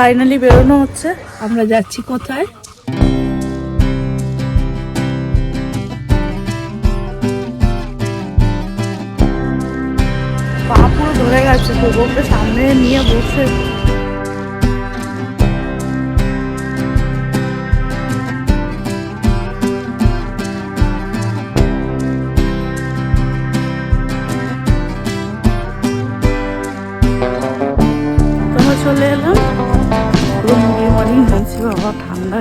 Finally বেরোনো হচ্ছে। আমরা যাচ্ছি কোথায়? পা পুরো ধরে গেছে সামনে নিয়ে বসে। পুরো মুড়ি মারি হয়েছে বাবা ঠান্ডা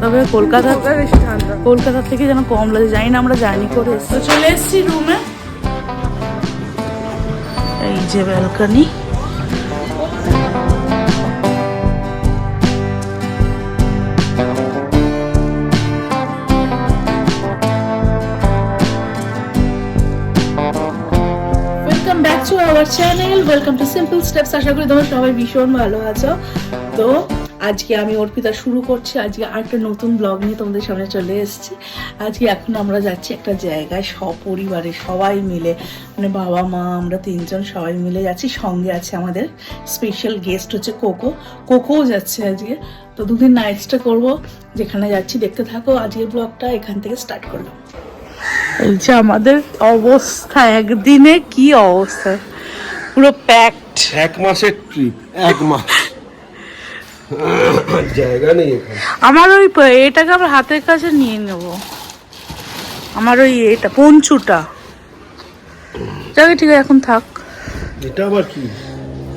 তবে কলকাতা কলকাতা থেকে যেন কম লাগে জানি না আমরা জার্নি করে এসছি। চলে এসেছি রুমে এই যে balcony welcome back to our channel welcome to simple steps আশা করি তোমরা সবাই ভীষণ ভালো আছো। তো আজকে আমি অর্পিতা শুরু করছি আজকে আরেকটা নতুন ব্লগ নিয়ে তোমাদের সামনে চলে এসেছি। আজকে এখন আমরা যাচ্ছি একটা জায়গায় সপরিবারে সবাই মিলে মানে বাবা মা আমরা তিনজন সবাই মিলে যাচ্ছি। সঙ্গে আছে আমাদের স্পেশাল গেস্ট হচ্ছে কোকো। কোকোও যাচ্ছে আজকে। তো দুদিন নাইট স্টে করব যেখানে যাচ্ছি দেখতে থাকো। আজকের ব্লগটা এখান থেকে স্টার্ট করলাম। এই যে আমাদের অবস্থা একদিনে কি অবস্থা? পুরো প্যাকড এক মাসের ট্রিপ এক মাস। জায়গা নেই এখানে। আমার ওই এটাকে আমার হাতের কাছে নিয়ে নেব। আমার ওই এটা পঞ্চুটা। যাকে ঠিক আছে এখন থাক। এটা আবার কি?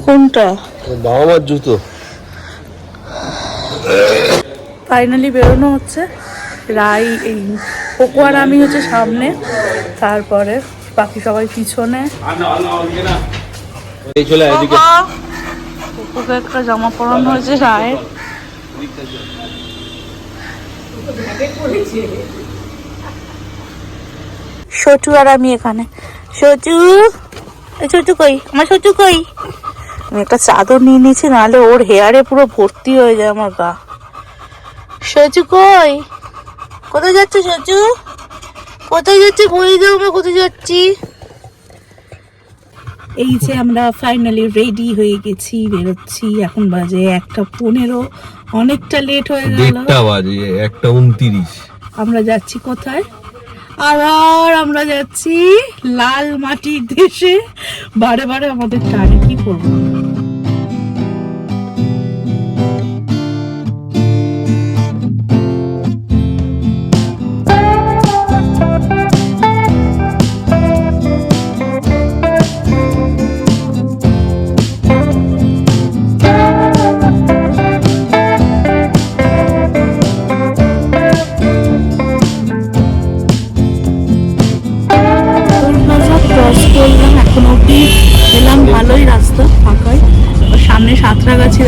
কোনটা? বাবা মার জুতো। ফাইনালি বেরোনো হচ্ছে। রাই এই কোকো আর আমি হচ্ছে সামনে। তারপরে বাকি সবাই পিছনে। এই চলে এদিকে একটা জামা পরানো হয়েছে রায়ের সচু আর আমি এখানে। সচু সচু কই? আমার সচু কই? আমি একটা চাদর নিয়ে নিয়েছি, নাহলে ওর হেয়ারে পুরো ভর্তি হয়ে যায় আমার গা। সচু কই? কোথায় যাচ্ছ সচু? কোথায় যাচ্ছি? বলে দাও আমরা কোথায় যাচ্ছি। এই যে আমরা ফাইনালি রেডি হয়ে গেছি বেরোচ্ছি এখন বাজে একটা পনেরো অনেকটা লেট হয়ে গেল। দেড়টা বাজে একটা উনতিরিশ। আমরা যাচ্ছি কোথায়? আবার আমরা যাচ্ছি লাল মাটির দেশে। বারে বারে আমাদের টানে কি করব?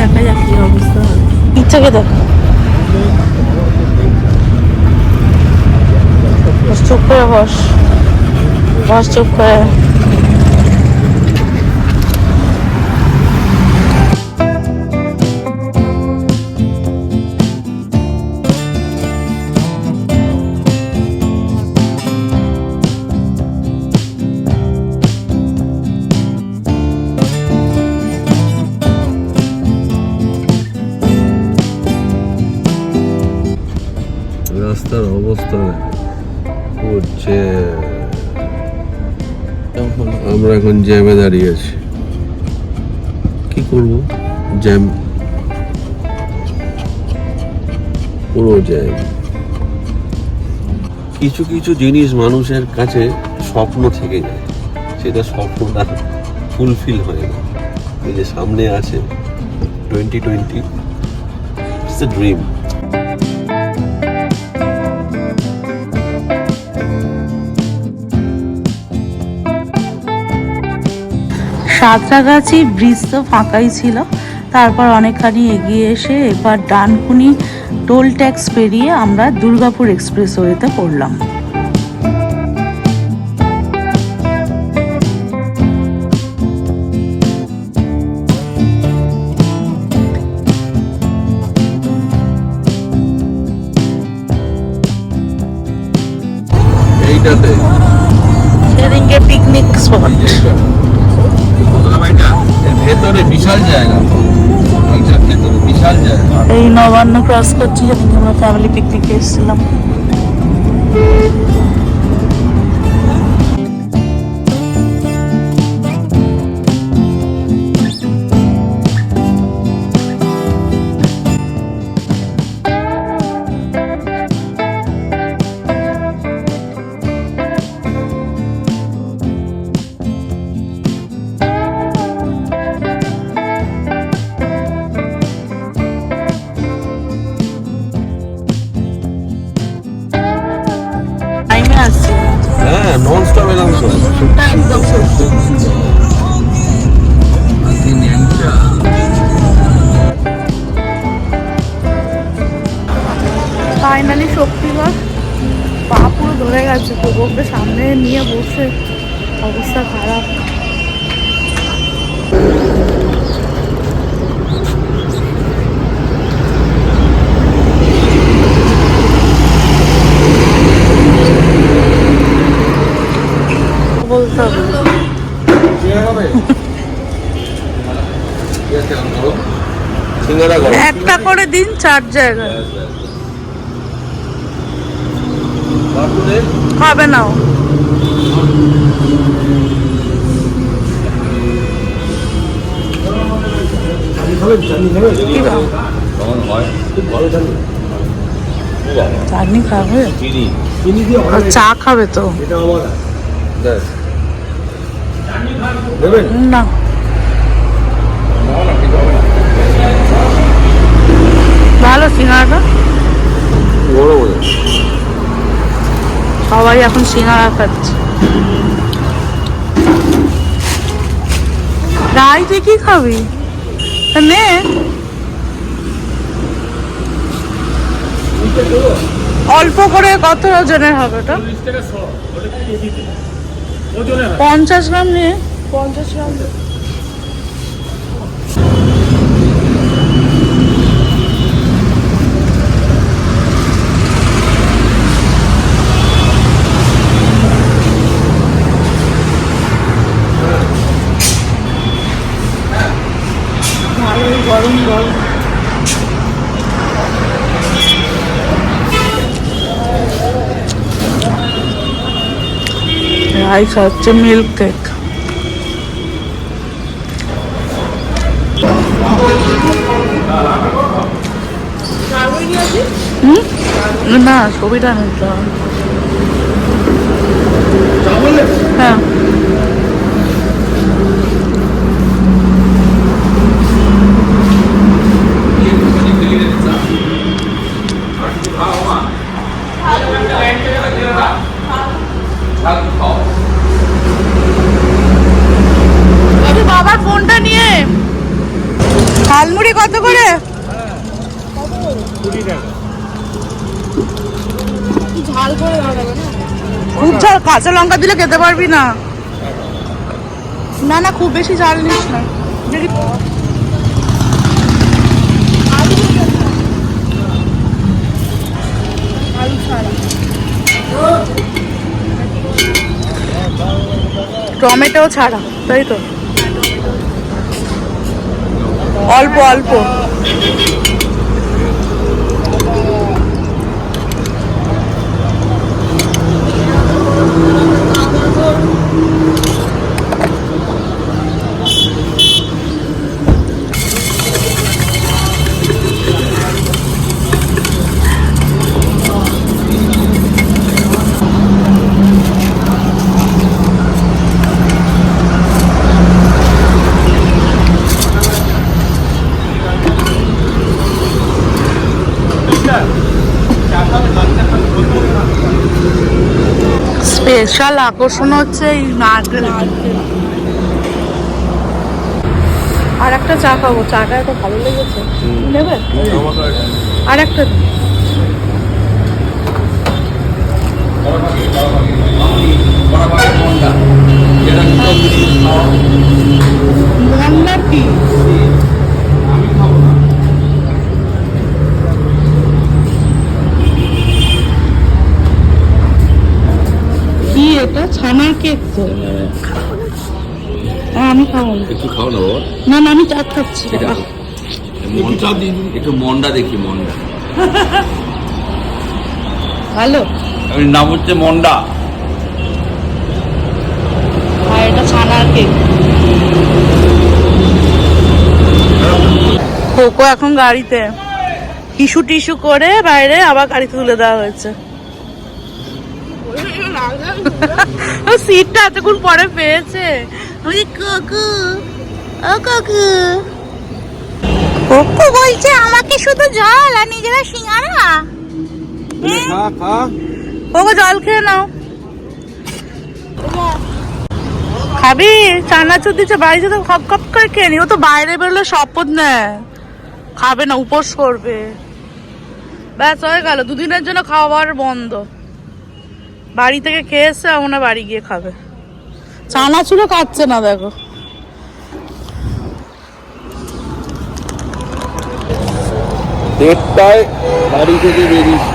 সাঁতরাগাছি দেখা যাক কি অবস্থা হবে ইচ্ছাকে দেখ বস চুপ করে বস বস চুপ করে হচ্ছে আমরা এখন জ্যামে দাঁড়িয়ে আছি। কি করব? জ্যাম। পুরো জ্যাম। কিছু কিছু জিনিস মানুষের কাছে স্বপ্ন থেকে যায়। সেটা স্বপ্নটা ফুলফিল হয় না। এই যে সামনে আছে twenty twenty it's a dream Santragachi bridge তো ফাঁকাই ছিল। তারপর অনেকখানি এগিয়ে এসে এবার ডানকুনি টোল ট্যাক্স পেরিয়ে আমরা দুর্গাপুর এক্সপ্রেস ওয়েতে পড়লাম। এইটাতে। সেদিনকে পিকনিক স্পট এই নবান্ন ক্রস করছি যেদিন আমরা ফ্যামিলি পিকনিকে এসেছিলাম। তো শুটটা একদম সত্যি ফাইনালি শক্তিগড় পা পুরো ধরে গেছে গোবরকে সামনে নিয়ে বসে অবস্থা খারাপ বলতে হবে সিঙ্গারা গরম একটা করে দিন চার জায়গায়। হবে না ও। কি দাও? কেমন খুব ভালো জানি চাটনি খাবে? চা খাবে তো। দেবেন না। ভালো সিঙ্গারাটা। বড় বড়। সবাই এখন সিঙ্গারা খাচ্ছে। রাই তুই কি খাবি? তা নে। অল্প করে কত ওজনের হবে ওটা? পঞ্চাশ গ্রাম নিয়ে? পঞ্চাশ গ্রাম ভালোই গরম গরম রাই খাচ্ছে মিল্ক কেক না ছবিটা নিতে হ্যাঁ একটু বাবার ফোনটা নিয়ে ঝালমুড়ি কত করে ঝাল করে খুব ঝাল কাঁচা লঙ্কা দিলে খেতে পারবি না। না না, খুব বেশি ঝাল নিস না। দেখি। টমেটো ছাড়া, তাই তো? অল্প অল্প। স্পেশাল আকর্ষণ হচ্ছে এই নারকেল আর একটা চা খাব চাটা এত ভালো লেগেছে। নেবে? আর একটা। মন্ডা কি এটা ছানার কেক তো। হ্যাঁ আমি খাব একটু খাও না বাবা। না না আমি চা খাচ্ছি আছে। একটু মন্ডা দেখি মন্ডা। ভালো। আমি নাম হচ্ছে মন্ডা। আর এটা ছানার কেক। কোকো এখন গাড়িতে। টিস্যু টিস্যু করে বাইরে আবার গাড়িতে তুলে দেওয়া হয়েছে। সিটটা এতক্ষণ পরে পেয়েছে। ওই কাকু ও কাকু। কোকো বলছে আমাকে শুধু জল আর নিজেরা সিঙ্গারা? খা খা জল খেয়ে নাও। খাবি? চানাচুর দিচ্ছে বাড়িতে তো খপ খপ করে খেয়ে নি। ও তো বাইরে বেরোলে শপথ নেয়। খাবে না উপোস করবে। ব্যাস হয়ে গেল। দুদিনের জন্য খাওয়া বন্ধ। বাড়ি থেকে খেয়ে এসে আমরা বাড়ি গিয়ে খাবে। চানাচুরও খাচ্ছে না দেখো। দেড়টায় বাড়ি থেকে বেরিয়েছি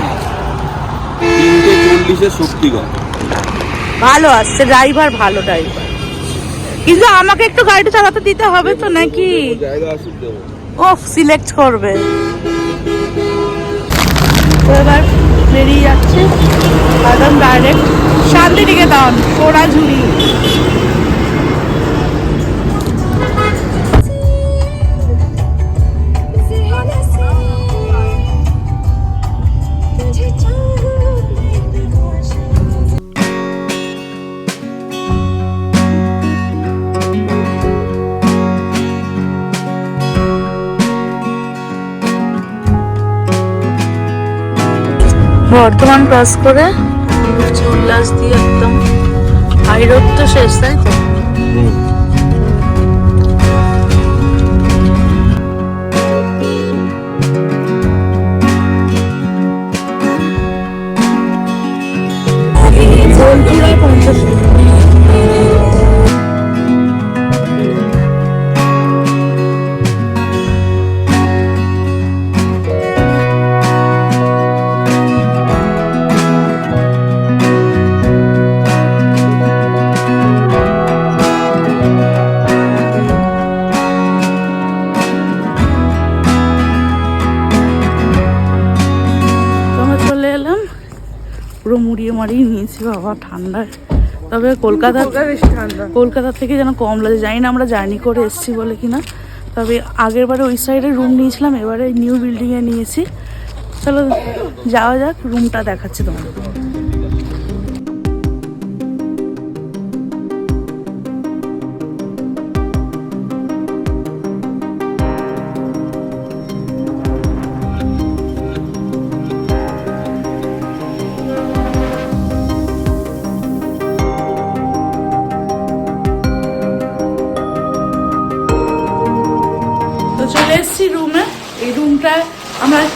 তিনটে চল্লিশে শক্তিগড়। ভালো আসছে ড্রাইভার ভালো ড্রাইভার কিন্তু আমাকে একটু গাড়িটা চালাতে দিতে হবে তো নাকি? জায়গা আসুক দেবো। ও সিলেক্ট করবে। এবার বেরিয়ে যাচ্ছে। একদম direct Santiniketan Porajhuri Thank you. Bardhaman cross করে। উল্লাস দিয়ে একদম হাই রোড তো শেষ তাই তো? পঞ্চাশ পুরো মুড়িয়ে মারিয়ে নিয়েছি বাবা ঠান্ডায়। তবে কলকাতা কলকাতা থেকে যেন কম লাগে। জানি না আমরা জার্নি করে এসেছি বলে কিনা। তবে আগের বারে ওই সাইডে রুম নিয়েছিলাম এবারে নিউ বিল্ডিংয়ে নিয়েছি। চলো যাওয়া যাক রুমটা দেখাচ্ছি তোমাদের।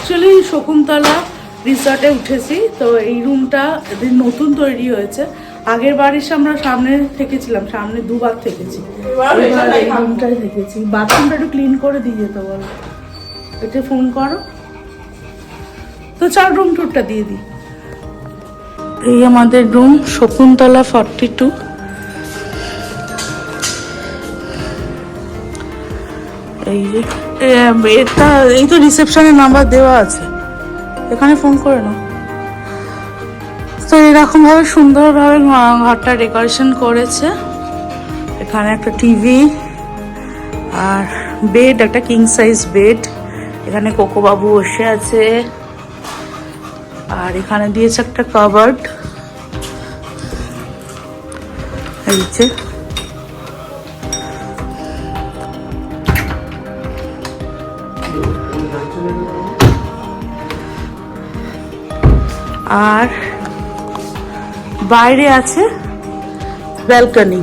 অ্যাকচুয়ালি শকুন্তলা রিসর্টে উঠেছি। তো এই রুমটা নতুন তৈরি হয়েছে। আগের বার এসে আমরা সামনে থেকেছিলাম সামনে দুবার থেকেছি। এবার এই রুমটাই থেকেছি। বাথরুমটা একটু ক্লিন করে দিয়ে যেতে বলো। এটা ফোন করো। তো চল রুম টুরটা দিয়ে দিই। এই আমাদের রুম শকুন্তলা ফর্টি টু এই যে এটা, এই তো রিসেপশনের নাম্বার দেওয়া আছে। এখানে ফোন করে নাও। তো এরকম ভাবে সুন্দরভাবে ঘরটা ডেকোরেশন করেছে। এখানে একটা টিভি আর বেড একটা কিং সাইজ বেড এখানে কোকো বাবু বসে আছে। আর এখানে দিয়েছে একটা কাবার্ড এই যে। আর বাইরে আছে ব্যালকনি।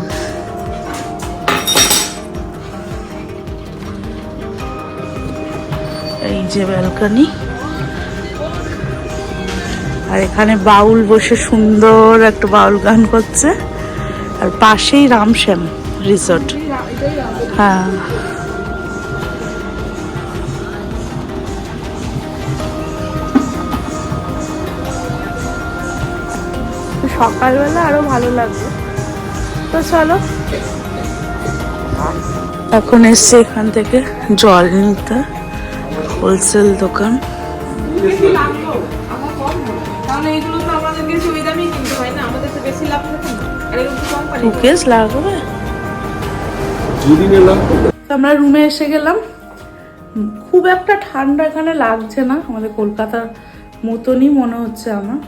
এই যে ব্যালকনি। আর এখানে বাউল বসে সুন্দর একটা বাউল গান করছে। আর পাশেই রামশ্যাম রিসোর্ট। হ্যাঁ। সকালবেলা আরও ভালো লাগবে। তো চলো। এখন এসছে এখান থেকে জল নিতে হোলসেল দোকান। হয় আমরা রুমে এসে গেলাম। খুব একটা ঠান্ডা এখানে লাগছে না। আমাদের কলকাতার মতনই মনে হচ্ছে আমার।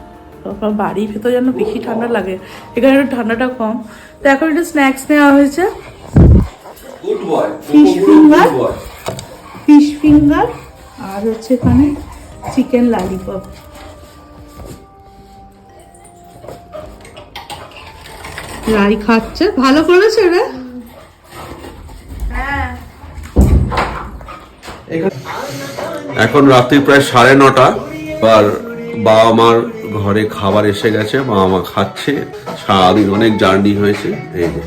তারপর বাড়ির ভেতর যেন বেশি ঠান্ডা লাগে এখানে একটু ঠান্ডাটা কম। তো এখন একটু স্ন্যাক্স নেওয়া হয়েছে। Good boy Fish finger? Fish finger আর হচ্ছে এখানে চিকেন লালিপপ রাই খাচ্ছে। ভালো করেছে রে? এখন রাত্রি প্রায় সাড়ে নটা আর বাবা মার ঘরে খাবার এসে গেছে মা মা খাচ্ছে, সারাদিন অনেক জার্নি হয়েছে। এই যে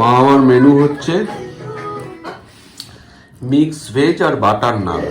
বাবা মার মেনু হচ্ছে মিক্স ভেজ আর বাটার নান